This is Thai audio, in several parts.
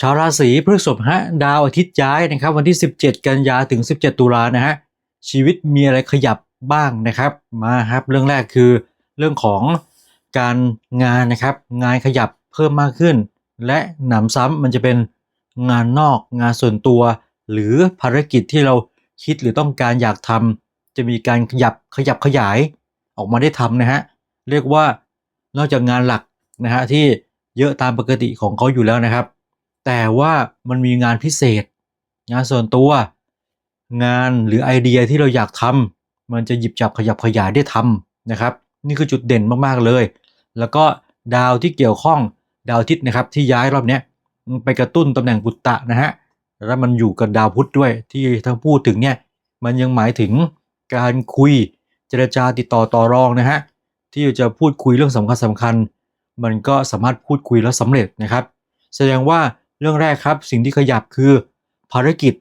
ชาวราศีพฤษภฮะดาวอาทิตย์ย้ายนะครับ วันที่ 17 กันยาถึง 17 ตุลานะฮะชีวิตมีอะไรขยับบ้างนะครับมาครับเรื่องแรกคือเรื่องของการงานนะครับ งานขยับเพิ่มมากขึ้น และหนำซ้ำมันจะเป็นงานนอกงานส่วนตัว หรือภารกิจที่เราคิดหรือต้องการอยากทำจะมีการขยับขยับขยายออกมาได้ทำนะฮะเรียกว่านอกจากงานหลักนะฮะที่เยอะตามปกติของเขาอยู่แล้วนะครับ แต่ว่ามันมีงานพิเศษ งานส่วนตัว งานหรือไอเดียที่เราอยากทำมันจะหยิบจับขยับขยายได้ทำนะครับ นี่คือจุดเด่นมากๆเลย แล้วก็ดาวที่เกี่ยวข้องดาวอาทิตย์นะครับที่ย้ายรอบนี้ไปกระตุ้นตำแหน่งปุตตะนะฮะแล้วมันอยู่กับดาวพุธด้วยที่ถ้าพูดถึงเนี่ยมันยังหมายถึงการคุยเจรจาติดต่อต่อรองนะฮะที่จะพูดคุยเรื่องสำคัญสำคัญ มันก็สามารถพูดคุยแล้วสำเร็จนะครับ แสดงว่า เรื่องแรกครับสิ่งที่ขยับคือ ภารกิจ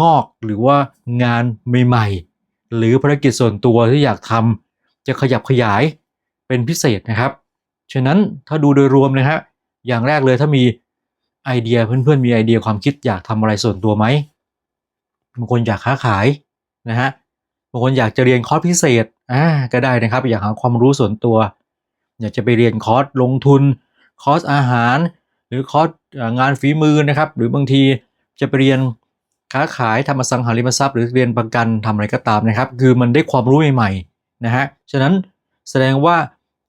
งอกหรือว่างานใหม่ๆ หรือภารกิจส่วนตัวที่อยากทำจะขยับขยายเป็นพิเศษนะครับ ฉะนั้นถ้าดูโดยรวมนะฮะอย่างแรกเลยถ้ามีไอเดียเพื่อนๆมีไอเดียความคิดอยากทำอะไรส่วนตัวไหมบางคนอยากค้าขายนะฮะบางคนอยากจะเรียนคอร์สพิเศษอ่าก็ได้นะครับ อยากหาความรู้ส่วนตัว อยากจะไปเรียนคอร์สลงทุน คอร์สอาหาร หรือคอร์สงานฝีมือนะครับ หรือบางทีจะไปเรียนค้าขายทำอสังหาริมทรัพย์ หรือเรียนประกันทำอะไรก็ตามนะครับ คือมันได้ความรู้ใหม่ๆนะฮะฉะนั้นแสดงว่า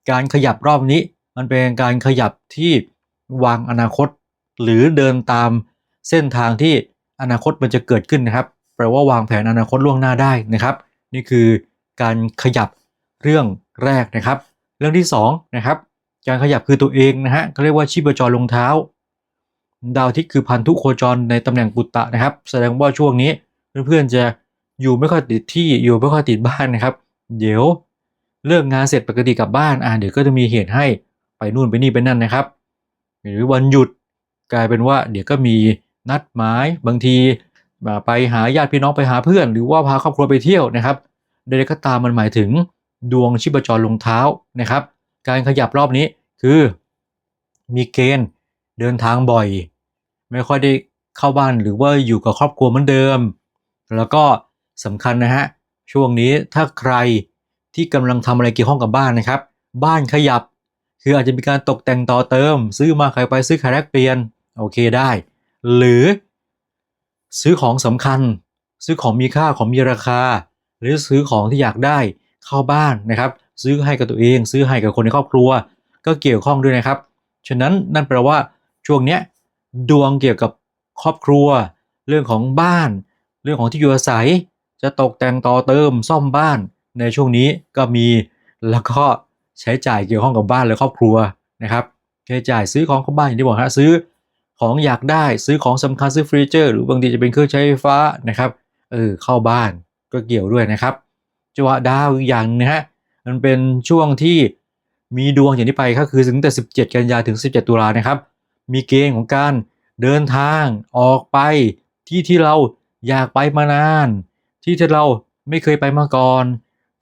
การขยับรอบนี้มันเป็นการขยับที่วางอนาคต หรือเดินตามเส้นทางที่อนาคตมันจะเกิดขึ้นนะครับ แปลว่าวางแผนอนาคตล่วงหน้าได้นะครับ นี่คือการขยับเรื่องแรกนะครับ เรื่องที่สองนะครับ การขยับคือตัวเองนะฮะเขาเรียกว่าชีพจรลงเท้า ดาวทิตย์คือพันธุโคจรในตำแหน่งปุตตะนะครับ แสดงว่าช่วงนี้เพื่อนๆจะอยู่ไม่ค่อยติดที่อยู่ไม่ค่อยติดบ้านนะครับ เดี๋ยวเลิกงานเสร็จปกติกลับบ้านอ่าเดี๋ยวก็จะมีเหตุให้ไปนู่นไปนี่ไปนั่นนะครับ หรือวันหยุดกลายเป็นว่า เดี๋ยวก็มีนัดหมายบางทีไปหาญาติพี่น้องไปหาเพื่อน หรือว่าพาครอบครัวไปเที่ยวนะครับใดๆก็ตามมันหมายถึงดวงชีพจรลงเท้านะครับ การขยับรอบนี้คือ มีเกณฑ์เดินทางบ่อย ไม่ค่อยได้เข้าบ้านหรือว่าอยู่กับครอบครัวเหมือนเดิม แล้วก็สำคัญนะฮะช่วงนี้ถ้าใครที่กำลังทำอะไรเกี่ยวข้องกับบ้านนะครับ บ้านขยับ คืออาจจะมีการตกแต่งต่อเติม ซื้อมาขายไปซื้อขายแลกเปลี่ยนโอเคได้ หรือ ซื้อของสำคัญ ซื้อของมีค่าของมีราคา หรือซื้อของที่อยากได้ เข้าบ้านนะครับ ซื้อให้กับตัวเอง ซื้อให้กับคนในครอบครัว ก็เกี่ยวข้องด้วยนะครับ ฉะนั้นนั่นแปลว่าช่วงเนี้ยดวงเกี่ยวกับครอบครัว เรื่องของบ้าน เรื่องของที่อยู่อาศัย จะตกแต่งต่อเติมซ่อมบ้าน ในช่วงนี้ก็มีแล้วก็ใช้จ่ายเกี่ยวข้องกับบ้านและครอบครัวนะครับใช้จ่ายซื้อของเข้าบ้านอย่างที่บอกฮะซื้อของอยากได้ซื้อของสำคัญซื้อเฟอร์นิเจอร์หรือบางทีจะเป็นเครื่องใช้ไฟฟ้านะครับเออเข้าบ้านก็เกี่ยวด้วยนะครับ จังหวะดาวอีกอย่างนะฮะมันเป็นช่วงที่มีดวงอย่างที่ไปก็คือถึงแต่ 17 กันยาถึง 17 ตุลานะครับ มีเกณฑ์ของการเดินทางออกไปที่ที่เราอยากไปมานาน ที่ที่เราไม่เคยไปมาก่อน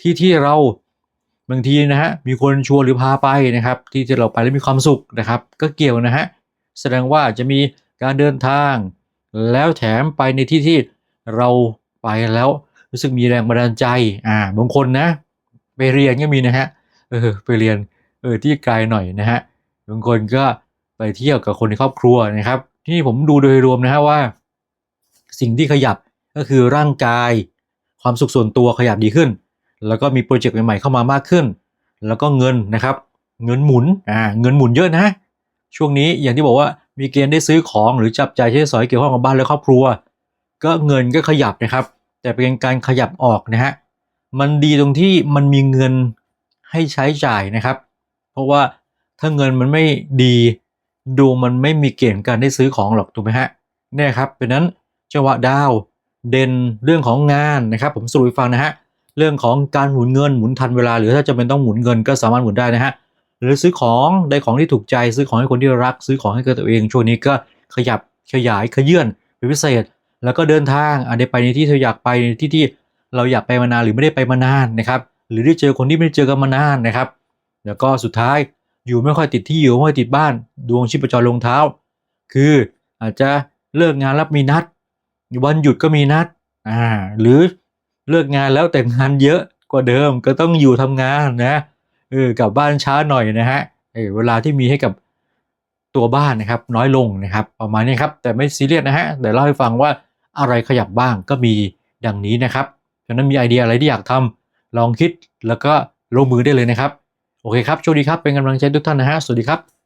ที่ที่เราบางทีนะฮะมีคนชวนหรือพาไปนะครับ ที่ที่เราไปแล้วมีความสุขนะครับ ก็เกี่ยวนะฮะแสดงว่าจะมีการเดินทาง แล้วแถมไปในที่ที่เราไปแล้ว รู้สึกมีแรงบันดาลใจ อ่า บางคนนะ ไปเรียนก็มีนะฮะ เออ ไปเรียน เออ ที่ไกลหน่อยนะฮะ บางคนก็ไปเที่ยวกับคนในครอบครัวนะครับ ที่ผมดูโดยรวมนะฮะว่า สิ่งที่ขยับก็คือร่างกาย ความสุขส่วนตัวขยับดีขึ้น แล้วก็มีโปรเจกต์ใหม่ๆเข้ามามากขึ้น แล้วก็เงินนะครับ เงินหมุน อ่า เงินหมุนเยอะนะ ช่วงนี้อย่างที่บอกว่ามีเกณฑ์ได้ซื้อของหรือจับจ่ายใช้สอยเกี่ยวข้องกับบ้านและครอบครัว ก็เงินก็ขยับนะครับ แต่เป็นการขยับออกนะฮะมันดีตรงที่มันมีเงินให้ใช้จ่ายนะครับ เพราะว่าถ้าเงินมันไม่ดีดวงมันไม่มีเกณฑ์การได้ซื้อของหรอกถูกไหมฮะเนี่ยครับเป็นนั้นจังหวะดาวเด่นเรื่องของงานนะครับ ผมสรุปให้ฟังนะฮะเรื่องของการหมุนเงินหมุนทันเวลา หรือถ้าจะเป็นต้องหมุนเงินก็สามารถหมุนได้นะฮะหรือซื้อของได้ของที่ถูกใจซื้อของให้คนที่รัก ซื้อของให้กับตัวเองช่วงนี้ก็ขยับขยายขยื่นเป็นพิเศษ แล้วก็เดินทางอาจจะไปในที่เธออยากไปที่ที่เราอยากไปมานานหรือไม่ได้ไปมานานนะครับหรือได้เจอคนที่ไม่ได้เจอกันมานานนะครับ แล้วก็สุดท้ายอยู่ไม่ค่อยติดที่อยู่ไม่ค่อยติดบ้าน ดวงชีพจรลงเท้า คืออาจจะเลิกงานแล้วมีนัด วันหยุดก็มีนัดอ่าหรือเลิกงานแล้วแต่งานเยอะกว่าเดิมก็ต้องอยู่ทำงานนะเออกลับบ้านช้าหน่อยนะฮะเออเวลาที่มีให้กับตัวบ้านนะครับ น้อยลงนะครับ ประมาณนี้ครับ แต่ไม่ซีเรียสนะฮะเดี๋ยวเล่าให้ฟังว่า อะไรขยับบ้างก็มีดังนี้นะครับฉะนั้นมีไอเดียอะไรที่อยากทำลองคิดแล้วก็ลงมือได้เลยนะครับ โอเคครับโชคดีครับเป็นกำลังใจทุกท่านนะฮะสวัสดีครับ